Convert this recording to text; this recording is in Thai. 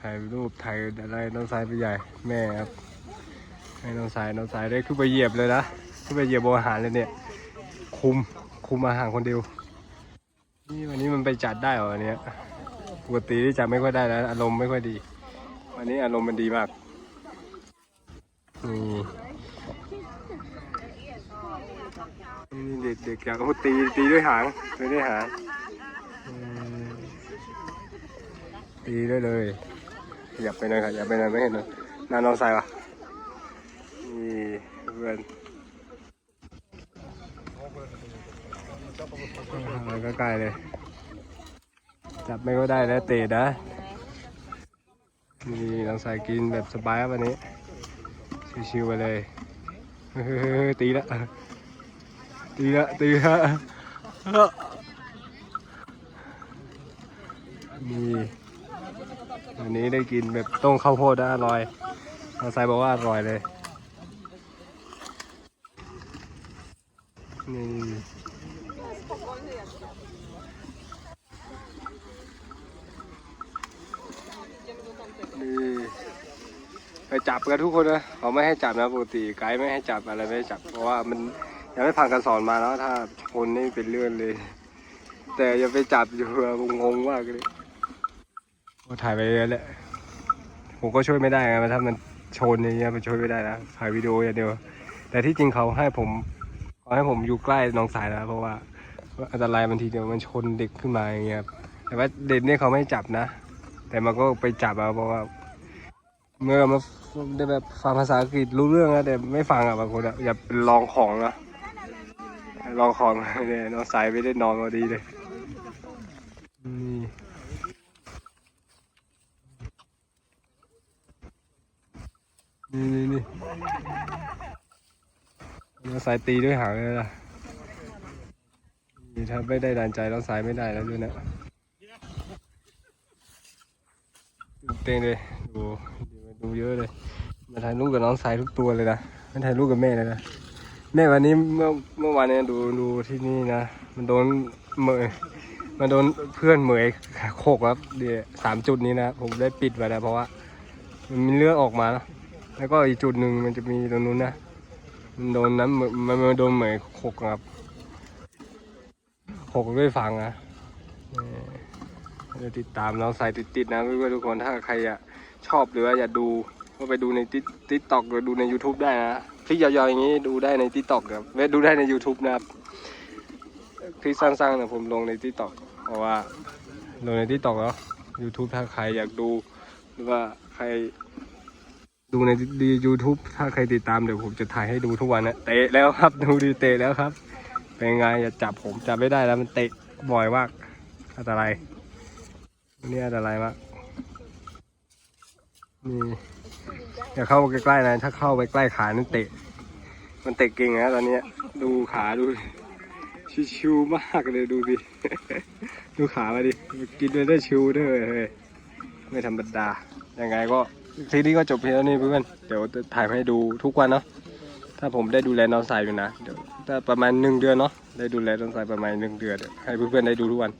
ถ่ายรูปถ่ายอะไรน้องสายไปใหญ่แม่ครับให้น้องสายน้องสายได้ขึ้นไปเหยียบเลยนะขึ้นไปเหยียบบอาหารเลยเนี่ย คุมคุมอาหารคนเดียวนี่วันนี้มันไปจัดได้เหรอวันเนี้ยปกติที่จัดไม่ค่อยได้แล้วอารมณ์ไม่ค่อยดี วันนี้อารมณ์มันดีมากนี่นี่เด็กเด็กอยากเอาตีตีด้วยหางตีด้วยหางตีได้เลย อย่าไปหน่อยครับอย่าไปหน่อยไม่เห็นเลยนานน้องใส่ปะนี่เพื่อนมันก็ใกล้เลย จับไม่ก็ได้แล้วเตะนะนี่น้องใส่กินแบบสบายครับวันนี้ ชิวๆไปเลยเฮ้ยตีละตีละตีละนี่ วันนี้ได้กินแบบต้มข้าวโพดนะอร่อยองสายบอกว่าอร่อยเลยนี่นี่ไปจับกันทุกคนนะเขาไม่ให้จับนะปกติไกด์ไม่ให้จับอะไรไม่ให้จับ เพราะว่ามันยังไม่ผ่านการสอนมาแล้วถ้าชนนี่เป็นเรื่องเลย แต่ย่าไปจับอยู่งงมากเลย ก็ถ่ายไปเรื่อยแหละผมก็ช่วยไม่ได้ไงถ้ามันชนอย่างเงี้ยมันช่วยไม่ได้นะถ่ายวิดีโออย่างเดียว แต่ที่จริงเขาให้ผมเขาให้ผมอยู่ใกล้น้องสายนะเพราะว่าอันตรายบางทีเดี๋ยวมันชนเด็กขึ้นมาอย่างเงี้ยแต่ว่าเด็กเนี่ยเขาไม่จับนะ แต่มันก็ไปจับเอาเพราะว่า เมื่อมาได้แบบฟังภาษาอังกฤษรู้เรื่องนะแต่ไม่ฟังอะบางคนอะอย่าเป็นลองของนะลองของเนี่ยน้องสายไม่ได้นอนพอดีเลย นี่นี่นี่น้องสายตีด้วยหางเลยล่ะนี่ถ้าไม่ได้ดันใจน้องสายไม่ได้แล้วด้วยนะเต้นเลยดูดูเยอะเลย มาถ่ายรูปกับน้องสายทุกตัวเลยนะไม่ถ่ายรูปกับแม่เลยนะแม่วันนี้เมื่อเมื่อวานเนี่ยดูดูที่นี่นะมันโดนเหมยมันโดนเพื่อนเหมยโขกครับเดี๋ยวสามจุดนี้นะผมได้ปิดไว้แล้วเพราะว่ามันมีเลือดออกมานะ แล้วก็อีกจุดหนึ่งมันจะมีตรงนู้นนะมันโดนน้ำเหมยมันมันโดนเหมยโขกครับโขกด้วยฟังนะนี่เดี๋ยวติดตามน้องสายติดๆนะเพื่อนๆทุกคนถ้าใครอะชอบหรือว่าอยากดูก็ไปดูในติ๊กต็อกหรือดูใน YouTube ได้นะคลิปยาวๆอย่างนี้ดูได้ในติ๊กต็อกครับเวดูได้ใน YouTube นะครับคลิปสั้นๆนะผมลงในติ๊กต็อกเพราะว่าลงในติ๊กต็อกแล้ว YouTube ถ้าใครอยากดู หรือว่าใคร ดูในดียูทูบถ้าใครติดตามเดี๋ยวผมจะถ่ายให้ดูทุกวันนะเตะแล้วครับดูดีเตะแล้วครับ เป็นไงอย่าจับผมจับไม่ได้แล้วมันเตะบ่อยมากอันตรายนี่อันตรายมากนี่อย่าเข้าใกล้ๆนะถ้าเข้าไปใกล้ขานั่นเตะ มันเตะเก่งนะตอนนี้ดูขาดูชิวๆมากเลยดูดิดูขามาดิกินเลยได้ชิวด้วยเฮ้ยไม่ธรรมดายังไงก็ คลิปนี้ก็จบเพียงเท่านี้เพื่อนเดี๋ยวจะถ่ายให้ดูทุกวันเนาะถ้าผมได้ดูแลน้องสายอยู่นะเดี๋ยวถ้าประมาณหนึ่งเดือนเนาะได้ดูแลน้องสายประมาณหนึ่งเดือนให้เพื่อนๆได้ดูทุกวัน